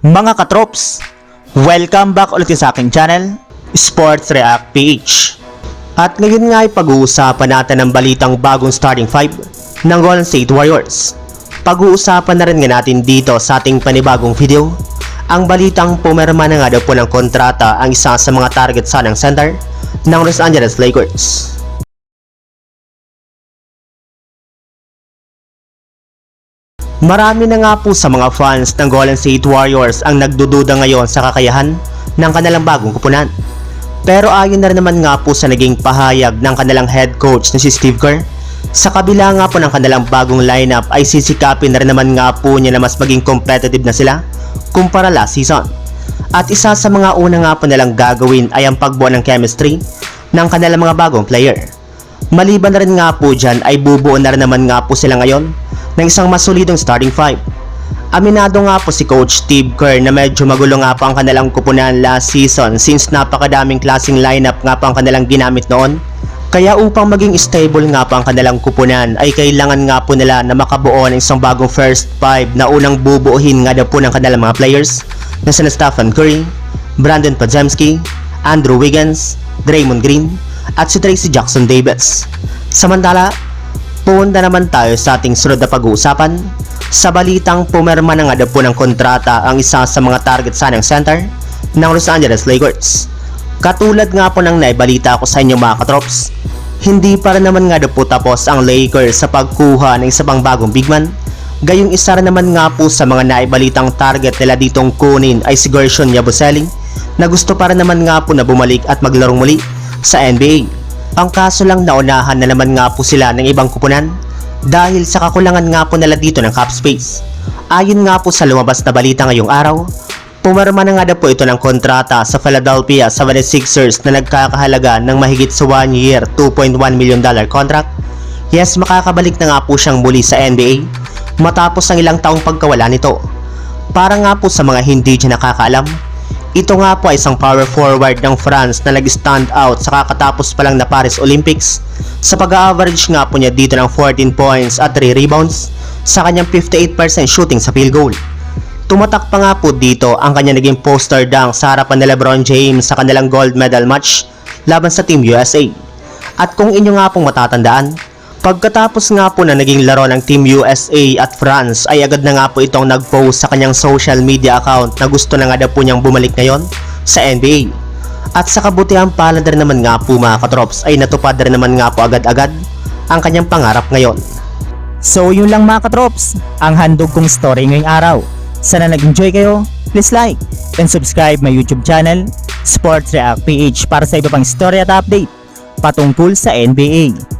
Mga katrops, welcome back ulit sa aking channel, Sports React PH. At ngayon nga ay pag-uusapan natin ang balitang bagong starting five ng Golden State Warriors. Pag-uusapan na rin nga natin dito sa ating panibagong video, ang balitang pumirma na nga daw po ng kontrata ang isa sa mga target sa ng center ng Los Angeles Lakers. Marami na nga po sa mga fans ng Golden State Warriors ang nagdududa ngayon sa kakayahan ng kanilang bagong kupunan. Pero ayon na rin naman nga po sa naging pahayag ng kanilang head coach na si Steve Kerr, sa kabila nga po ng kanilang bagong lineup ay sisikapin na rin naman nga po niya na mas maging competitive na sila kumpara last season. At isa sa mga una nga po nilang gagawin ay ang pagbuo ng chemistry ng kanilang mga bagong player. Maliban na rin nga po dyan ay bubuo na rin naman nga po sila ngayon ng isang masolidong starting five. Aminado nga po si Coach Steve Kerr na medyo magulo nga po ang kanilang kupunan last season since napakadaming klaseng lineup nga po ang kanilang ginamit noon. Kaya upang maging stable nga po ang kanilang kupunan ay kailangan nga po nila na makabuo ng isang bagong first five na unang bubuuhin nga daw po ng kanilang mga players na sina Stephen Curry, Brandon Podziemski, Andrew Wiggins, Draymond Green, at si Tracy Jackson Davis. Samantala, punta naman tayo sa ating sunod na pag-uusapan. Sa balitang pumirma na nga daw po ng kontrata ang isa sa mga target sa ng center ng Los Angeles Lakers. Katulad nga po ng naibalita ko sa inyo mga katrops, hindi pa naman nga daw po tapos ang Lakers sa pagkuha ng isa pang bagong big man. Gayong isa rin naman nga po sa mga naibalitang target nila ditong kunin ay si Gershon Yabusele na gusto pa rin naman nga po na bumalik at maglarong muli sa NBA. Ang kaso lang naunahan na naman nga po sila ng ibang kupunan dahil sa kakulangan nga po nila dito ng cap space. Ayon nga po sa lumabas na balita ngayong araw, pumarma na nga daw po ito ng kontrata sa Philadelphia 76ers na nagkakahalaga ng mahigit sa 1 year 2.1 million dollar contract. Yes, makakabalik na nga po siyang muli sa NBA matapos ang ilang taong pagkawala nito. Para nga po sa mga hindi dyan nakakaalam, ito nga po ay isang power forward ng France na nag-stand out sa kakatapos pa lang na Paris Olympics sa pag-average nga po niya dito ng 14 points at 3 rebounds sa kanyang 58% shooting sa field goal. Tumatak pa nga po dito ang kanya naging poster dunk sa harapan ni Lebron James sa kanilang gold medal match laban sa Team USA. At kung inyo nga pong matatandaan, pagkatapos nga po na naging laro ng Team USA at France ay agad na nga po itong nag-post sa kanyang social media account na gusto na nga daw po niyang bumalik ngayon sa NBA. At sa kabutihan palad rin naman nga po mga katrops ay natupad rin naman nga po agad-agad ang kanyang pangarap ngayon. So yun lang mga katrops, ang handog kong story ngayong araw. Sana nag-enjoy kayo, please like and subscribe my YouTube channel, Sports React PH para sa iba pang story at update patungkol sa NBA.